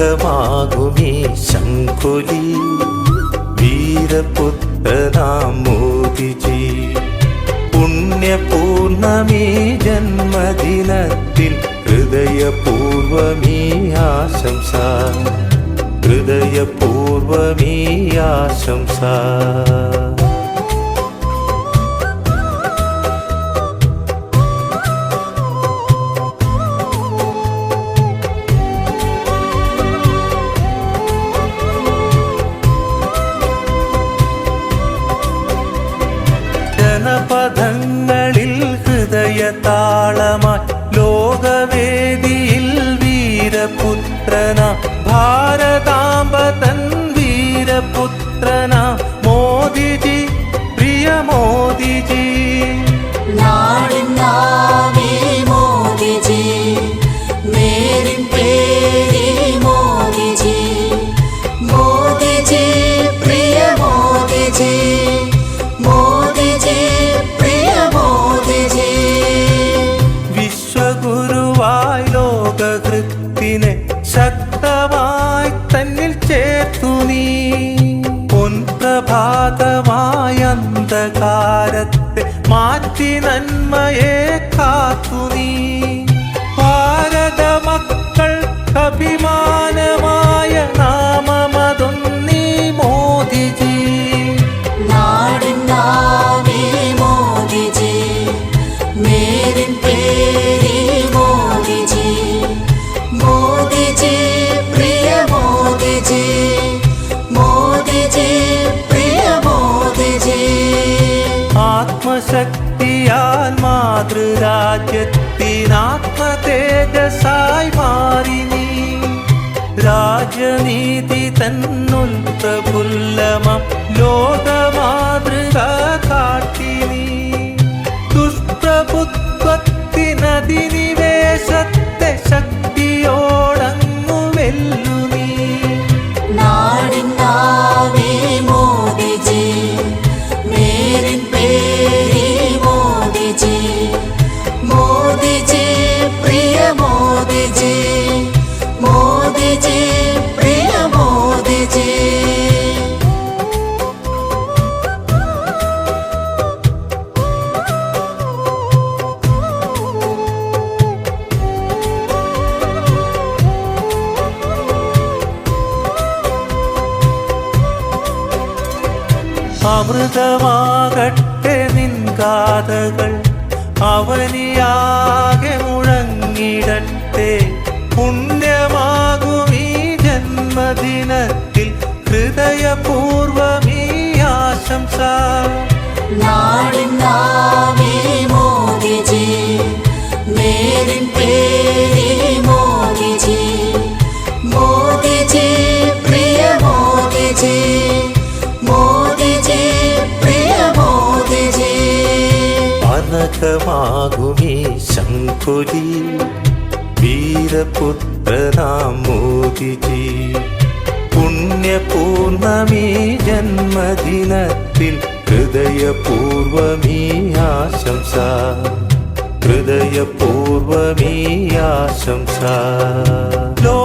അനഘമാകുമീ ശംഖുലി. വീരപുത്രനാം മോദിജി പുണ്യപൂർണമീ ജന്മദിനത്തിൽ ഹൃദയപൂർവമേ ആശംസ. ഹൃദയപൂർവമേ ആശംസ. ജനപദങ്ങളിൽ ഹൃദയതാളമായി ലോകവേദിയിൽ വീരപുത്രന ഭാരതാംബ തൻ വീരപുത്രന മോദിജി പ്രിയ മോദിജി. ചേർത്തു നീ പൊൻപ്രഭാതമായ അന്ധകാരത്തെ മാറ്റി നന്മയെ ആത്മശക്തിയാൽ മാതൃരാജ്യത്തിനാത്മതേജസായി മാറി നീ. രാജനീതി തന്നുൽ പ്രഫുല്ലമം ലോകമാതൃക കാട്ടി നീ. ദുഷ്പ്രഭുത്വത്തിനധിനിവേശത്തെ ശക്തിയോടങ്ങു അമൃതമാകട്ടെ നിൻ കാതകൾ അവനിയാകെ ജന്മദിനത്തിൽ ഹൃദയപൂർവമീ ആശംസ നാടിനാവേ മോദിജി മേരിൻ പേരി മോദിജി മോദിജി പ്രിയ മോദിജി മോദിജി പ്രിയ മോദിജി അനഘമാകുമീ ശങ്കുലി വീരപുത്രനാം മോദിജി പുണ്യപൂർണമീ ജന്മദിനത്തിൽ ഹൃദയപൂർവമീ ആശംസ. ഹൃദയപൂർവമീ ആശംസ. ലോകജേത